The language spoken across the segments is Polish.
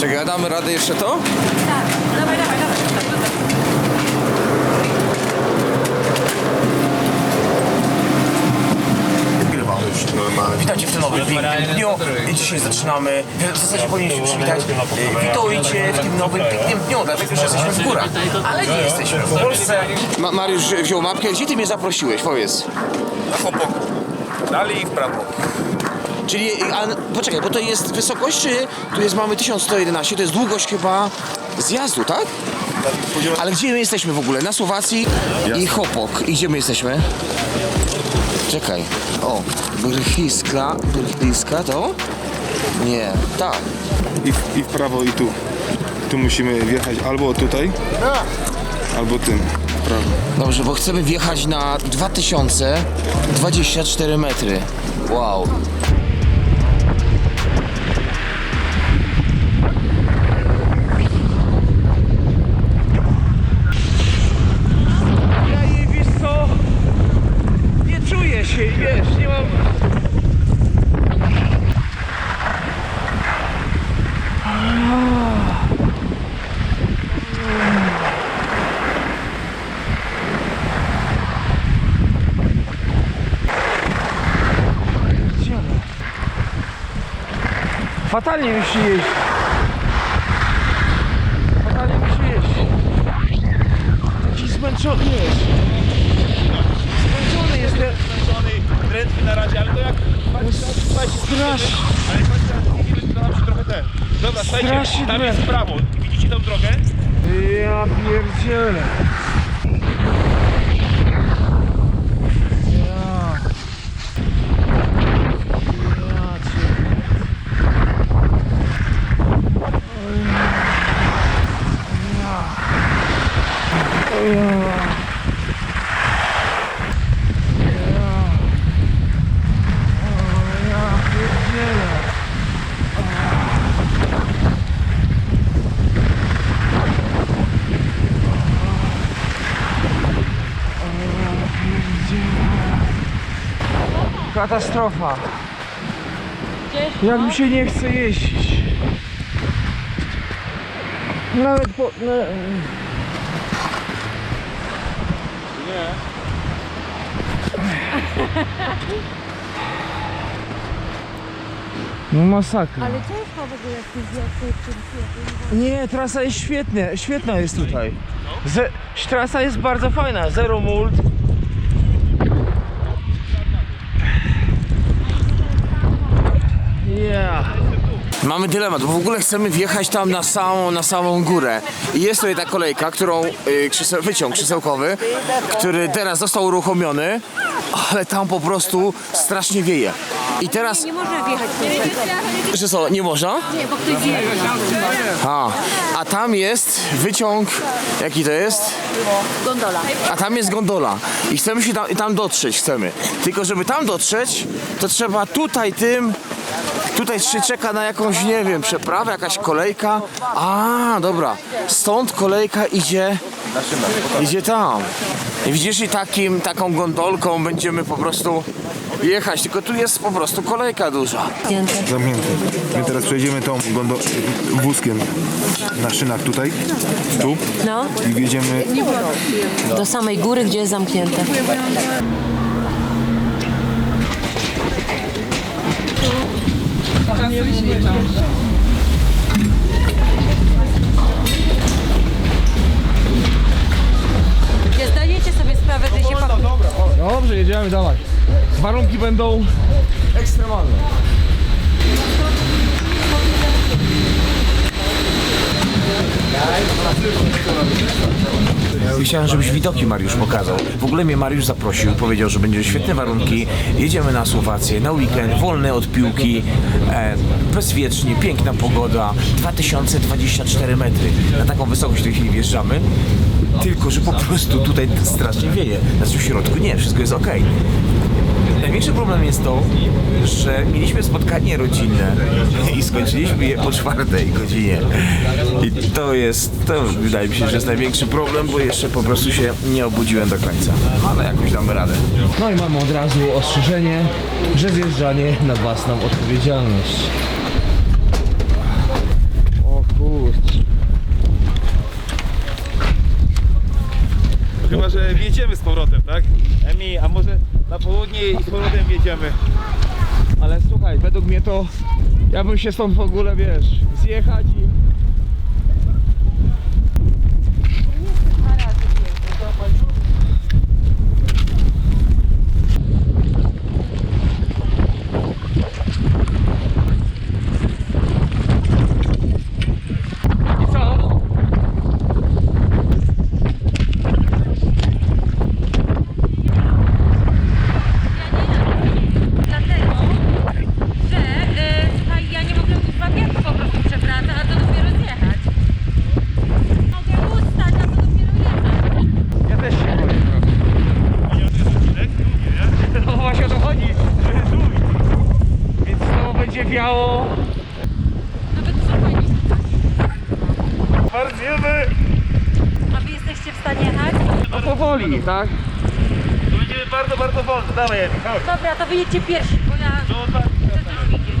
Czekaj, damy radę jeszcze to? Tak, dawaj, dawaj, dawaj. Witajcie w tym nowym pięknym dniu. I dzisiaj zaczynamy. W zasadzie powinniśmy przywitać. e, Witajcie w tym nowym pięknym dniu, dlatego że jesteśmy w górach. Ale nie jesteśmy w Polsce. Ma Mariusz wziął mapkę. Gdzie ty mnie zaprosiłeś? Powiedz. Na chłopaku. Dalej i w prawo. Czyli, a, poczekaj, bo to jest wysokość, czy tu jest, mamy 1111, to jest długość chyba zjazdu, tak? Ale gdzie my jesteśmy w ogóle? Na Słowacji i Hopok. I gdzie my jesteśmy? Czekaj. O, Brchiska. Brchiska to? Nie, tak. I w, I w prawo i tu. Tu musimy wjechać albo tutaj, albo tym. W prawo. Dobrze, bo chcemy wjechać na 2024 metry. Wow. Ja jej, wiesz co, nie czuję się, wiesz, nie mam... Fatalnie się jeździ. Fatalnie się jeździ. Taki zmęczony jest. Zmęczony jestem. Drętwy na razie, ale to jak... Strasznie. Ale chodź, to nam się trochę ten. Dobra, Strasznie tam jest w drętwy. prawo. Widzicie tą drogę? Ja pierdzielę. Ja. Ja cię. Oj. Ja. Ja. Ja. O, ja pierdzielę. Katastrofa. Jak mi się nie chce jeździć. Nawet po... No... Nie. No masakra. Ale ciężko w ogóle w tym Nie, trasa jest świetnie, świetna jest tutaj. Ze, trasa jest bardzo fajna, zero mult. Mamy dylemat, bo w ogóle chcemy wjechać tam na samą, na samą górę. I jest tutaj ta kolejka, którą, y, krzeseł, wyciąg krzesełkowy, który teraz został uruchomiony, ale tam po prostu strasznie wieje. I teraz, Nie można wjechać że co, nie można? Nie, bo ktoś wjeżdża. A, a tam jest wyciąg, jaki to jest? Gondola. A tam jest gondola i chcemy się tam, i tam dotrzeć, chcemy. Tylko żeby tam dotrzeć, to trzeba tutaj tym, tutaj się czeka na jakąś, nie wiem, przeprawę, jakaś kolejka. A, dobra, stąd kolejka idzie, idzie tam. I widzisz, i takim, taką gondolką będziemy po prostu jechać, tylko tu jest po prostu kolejka duża. Zamknięty. My teraz przejdziemy tą gondo... wózkiem na szynach tutaj, tu No, i wjedziemy do samej góry, gdzie jest zamknięte. Nie zdajecie sobie sprawę, że się pakuje. Dobrze, jedziemy, dawaj. Warunki będą Ekstremalne. Chciałem, żebyś widoki Mariusz pokazał. W ogóle mnie Mariusz zaprosił, powiedział, że będzie świetne warunki. Jedziemy na Słowację, na weekend, wolne od piłki, e, bezwiecznie, piękna pogoda, 2024 metry. Na taką wysokość w tej chwili wjeżdżamy. Tylko, że po prostu tutaj strasznie wieje. Znaczy w środku nie, wszystko jest ok. Największy problem jest to, że mieliśmy spotkanie rodzinne i skończyliśmy je po czwartej godzinie. I to jest, to wydaje mi się, że jest największy problem, bo jeszcze po prostu się nie obudziłem do końca. Ale jakoś damy radę. No i mamy od razu ostrzeżenie, że zjeżdżanie na własną odpowiedzialność. O kurczę. Chyba, że wjedziemy z powrotem, tak? Emi, a może na południe i z powrotem wjedziemy. Ale słuchaj, według mnie to ja bym się stąd w ogóle, wiesz, zjechać. I co? Dlatego, że y, słuchaj, ja nie mogę kurwa bieg po prostu przewracać, a to dopiero zjechać. Mogę ustać, a to dopiero jechać. Ja też się boję trochę. No właśnie o to chodzi. że jest dół. Więc znowu będzie wiało. Nawet co fajnie Martwiemy! A wy jesteście w stanie jechać? No tak? To będzie bardzo, bardzo wolno. Dawaj, chodź. Dobra, to wyjedźcie pierwsi, bo ja chcę coś widzieć.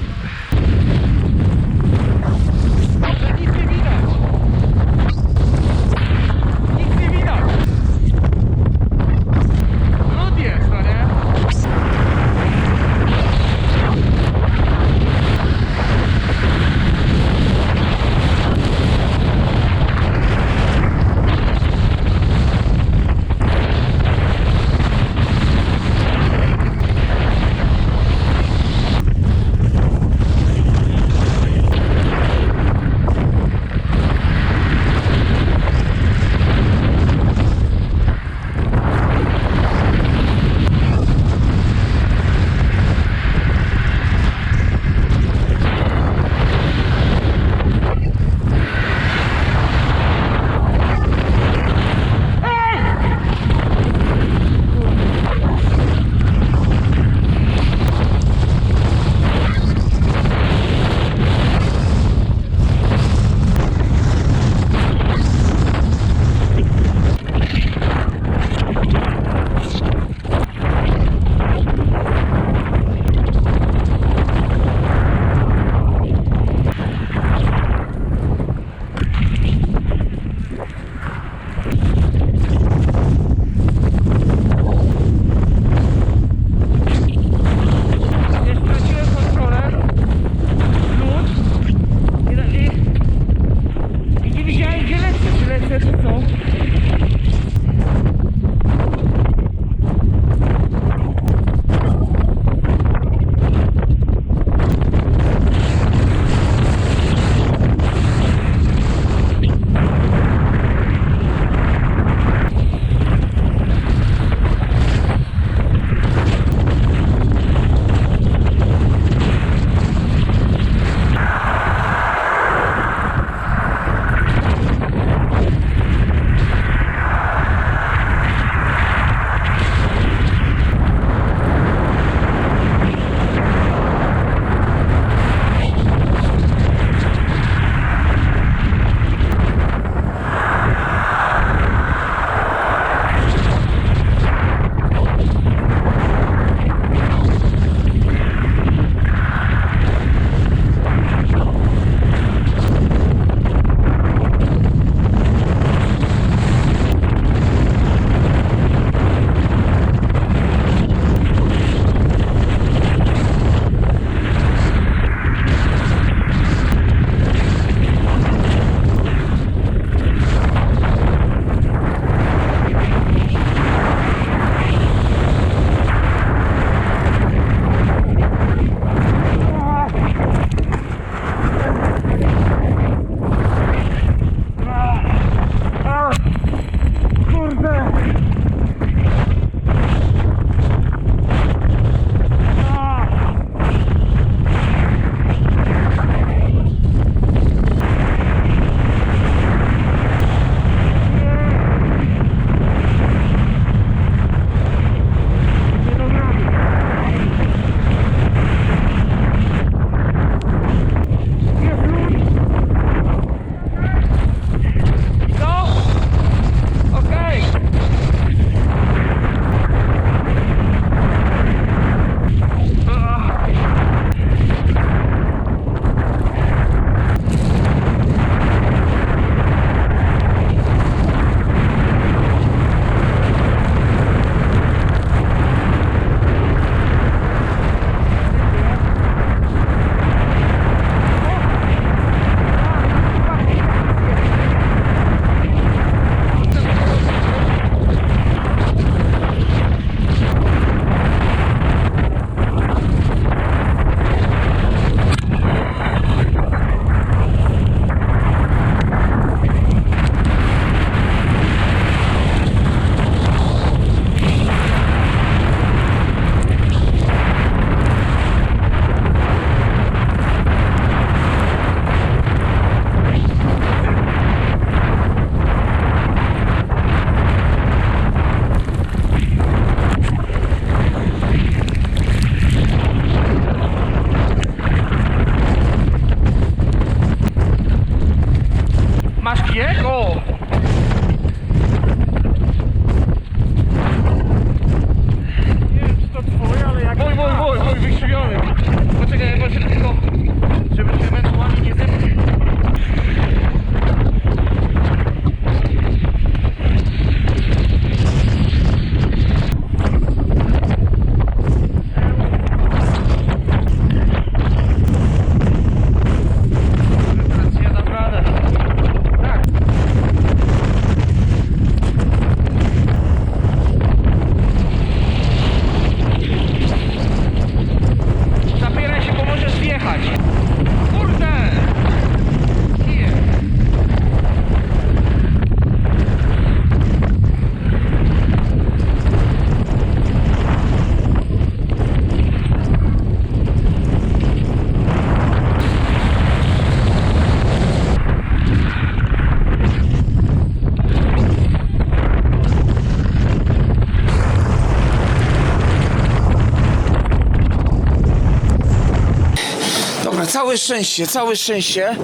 Szczęście, całe szczęście,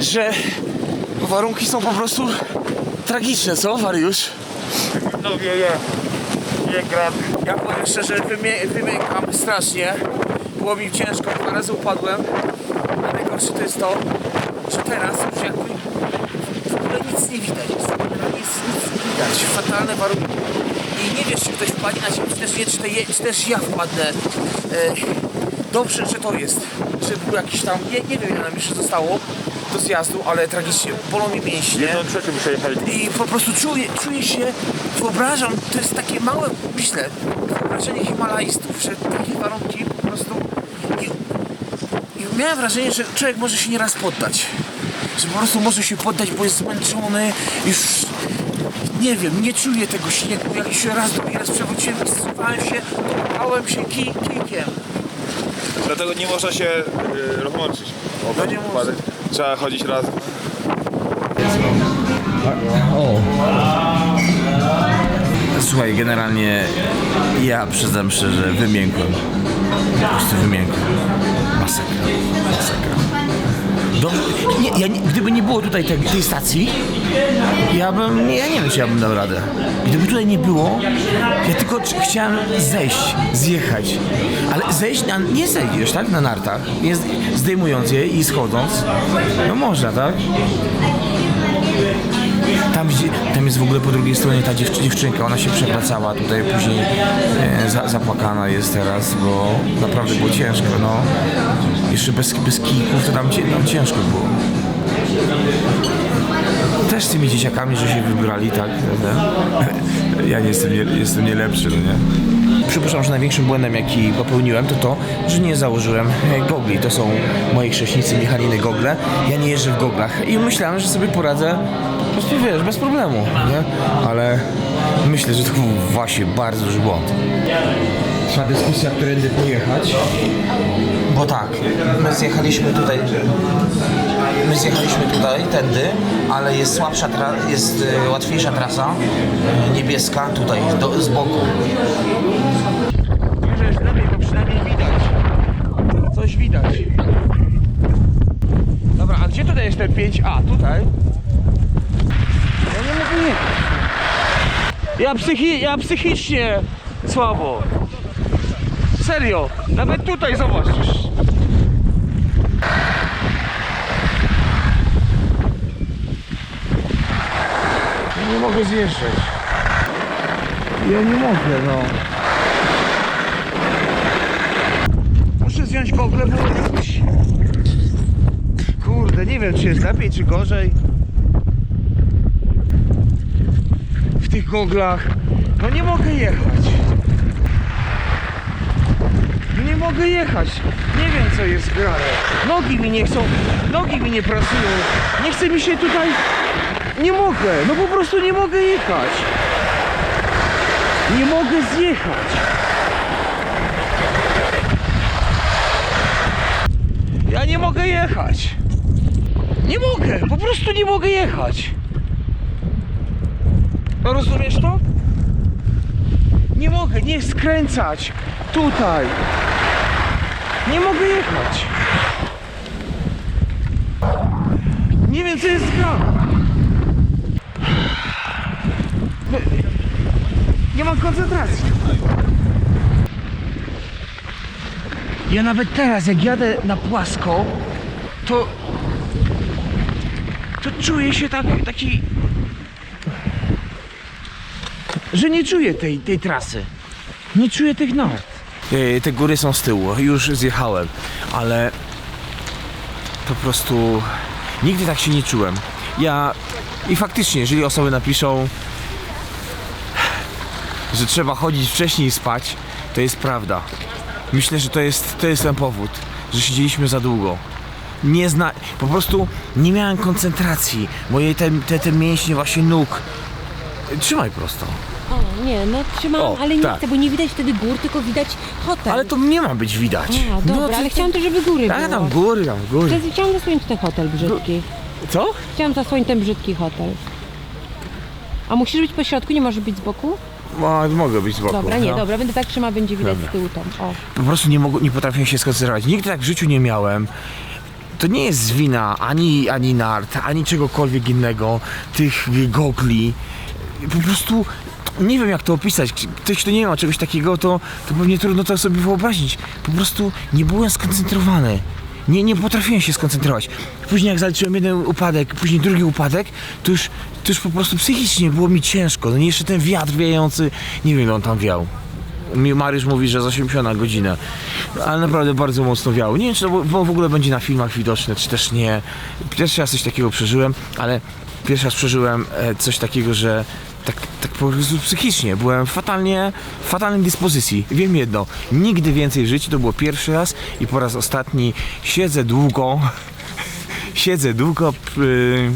że warunki są po prostu tragiczne, co Wariusz? No wieje. Nie gra. Ja powiem szczerze, wymie- wymiękam strasznie. Było mi ciężko, dwa razy upadłem. A najgorsze to jest to, że teraz już jakby w ogóle nic nie widać. Jest, nic, nic nie widać. Fatalne warunki. I nie wiesz, czy ktoś wpadnie na ciebie, czy też nie, czy, te, je- czy też ja wpadnę. E, dobrze, że to jest. Że był jakiś tam, nie, nie wiem ile nam jeszcze zostało do zjazdu, ale tragicznie. Bolą mi mięśnie. Jedną trzecią przejechali. I po prostu czuję, czuję się, wyobrażam, to jest takie małe, myślę, wyobrażenie himalajstów, że takie warunki po prostu... I, I miałem wrażenie, że człowiek może się nieraz poddać. Że po prostu może się poddać, bo jest zmęczony, już nie wiem, nie czuję tego śniegu. Jak się raz, drugi raz przewróciłem, zsuwałem się, dopałem się kij, kijkiem. Dlatego nie można się y, rozłączyć. No nie można. Trzeba chodzić razem. Słuchaj, generalnie ja przyznam szczerze, wymiękłem. Po prostu wymiękłem. Masakra. Masakra. Nie, ja gdyby nie było tutaj tej, tej stacji, ja bym, ja nie wiem, czy ja bym dał radę. Gdyby tutaj nie było, ja tylko ch- chciałem zejść, zjechać. Ale zejść, na, nie zejdziesz, tak, na nartach, nie z- zdejmując je i schodząc, no można, tak? Tam, tam jest w ogóle po drugiej stronie ta dziew, dziewczynka, ona się przewracała tutaj, później e, za, zapłakana jest teraz, bo naprawdę było ciężko, no. Jeszcze bez, bez to tam, tam ciężko było. Też z tymi dzieciakami, że się wybrali, tak? Ja nie jestem, nie, jestem nie lepszy, nie? Przypuszczam, że największym błędem, jaki popełniłem, to to, że nie założyłem e, gogli. To są moi chrześnicy Michaliny gogle. Ja nie jeżdżę w goglach i myślałem, że sobie poradzę po prostu, wiesz, bez problemu, nie? Ale myślę, że to był właśnie bardzo duży błąd. Trwa dyskusja, którędy pojechać. Bo tak, my zjechaliśmy tutaj, my zjechaliśmy tutaj, tędy, ale jest słabsza, jest e, łatwiejsza trasa, e, niebieska, tutaj, do, z boku. Że jest lepiej, bo przynajmniej widać. Coś widać. Dobra, a gdzie tutaj jest ten 5A? Tutaj? Ja nie mogę jechać. Ja, psychi ja psychicznie słabo. Serio, nawet tutaj zobaczysz. Ja nie mogę zjeżdżać. Ja nie mogę, no. Muszę zdjąć gogle, bo. Kurde, nie wiem czy jest lepiej, czy gorzej. W tych goglach. No nie mogę jechać. No Nie mogę jechać. Nie wiem co jest grane. Nogi mi nie chcą, nogi mi nie pracują. Nie chce mi się tutaj... Nie mogę, no po prostu nie mogę jechać. Nie mogę zjechać. Ja nie mogę jechać. Nie mogę, po prostu nie mogę jechać. No rozumiesz to? Nie mogę, nie skręcać. Tutaj. Nie mogę jechać. Nie wiem co jest grane. Nie mam koncentracji. Ja nawet teraz, jak jadę na płasko, to. to czuję się tak, taki. że nie czuję tej, tej trasy. Nie czuję tych nart. E, Te góry są z tyłu, już zjechałem, ale po prostu nigdy tak się nie czułem. Ja i faktycznie, jeżeli osoby napiszą, że trzeba chodzić wcześniej i spać, to jest prawda. Myślę, że to jest, to jest ten powód, że siedzieliśmy za długo. Nie zna, po prostu nie miałem koncentracji. Moje te, te, te mięśnie właśnie nóg. Trzymaj prosto. O, nie, no trzymam, O, ale nie tak. chcę, bo nie widać wtedy gór, tylko widać hotel. Ale to nie ma być widać. A, dobra, to- ale chciałam też, żeby góry Ale było. tam góry, tam góry. Teraz Chciałam zasłonić ten hotel brzydki. Co? Chciałam zasłonić ten brzydki hotel. A musisz być po środku, nie może być z boku? No, mogę być z boku. Dobra, nie, no. dobra, będę tak trzymała, będzie widać Dobra. z tyłu tam. O. Po prostu nie, mogę, nie potrafię się skoncentrować. Nigdy tak w życiu nie miałem. to nie jest wina ani, ani nart, ani czegokolwiek innego, tych gogli. Po prostu nie wiem jak to opisać. Ktoś, kto nie ma czegoś takiego, to, to pewnie trudno to sobie wyobrazić. Po prostu nie byłem skoncentrowany. Nie, nie potrafiłem się skoncentrować. Później jak zaliczyłem jeden upadek, później drugi upadek, to już, to już po prostu psychicznie było mi ciężko. No jeszcze ten wiatr wiejący, nie wiem on tam wiał. Mariusz mówi, że z 80 na godzinę. Ale naprawdę bardzo mocno wiało. Nie wiem, czy to w w ogóle będzie na filmach widoczne, czy też nie. Pierwszy raz coś takiego przeżyłem, ale pierwszy raz przeżyłem e, coś takiego, że tak, tak po prostu psychicznie byłem fatalnie, w fatalnej dyspozycji. Wiem jedno, nigdy więcej w życiu, to było pierwszy raz i po raz ostatni siedzę długo, siedzę długo przy,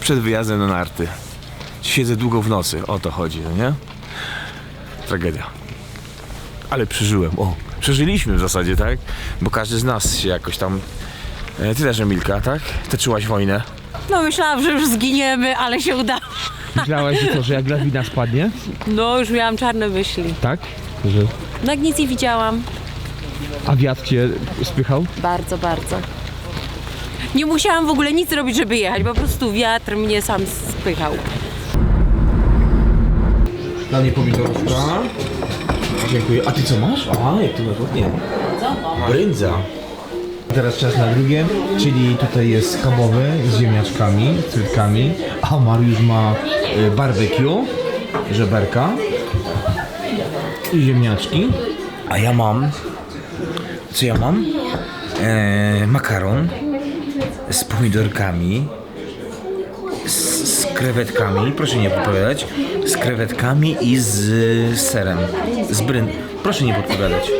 przed wyjazdem na narty. Siedzę długo w nocy, o to chodzi, no nie? tragedia. Ale przeżyłem, o, przeżyliśmy w zasadzie, tak? Bo każdy z nas się jakoś tam... E, Ty też, Emilka, tak? Toczyłaś wojnę. No myślałam, że już zginiemy, ale się udało. Myślałaś, że to, że jak lawina spadnie? No już miałam czarne myśli. Tak? Że... No jak nic nie widziałam. A wiatr cię spychał? Bardzo, bardzo. Nie musiałam w ogóle nic robić, żeby jechać. Po prostu wiatr mnie sam spychał. Dla mnie pomidorówka. Dziękuję. A ty co masz? A, jak to ładnie. Brędza. Teraz czas na drugie, czyli tutaj jest schabowy z ziemniaczkami, z frytkami, a Mariusz ma y, barbecue, żeberka i ziemniaczki, a ja mam, co ja mam? E, makaron z pomidorkami, z, z krewetkami, proszę nie podpowiadać, z krewetkami i z serem, z bryn. Proszę nie podpowiadać.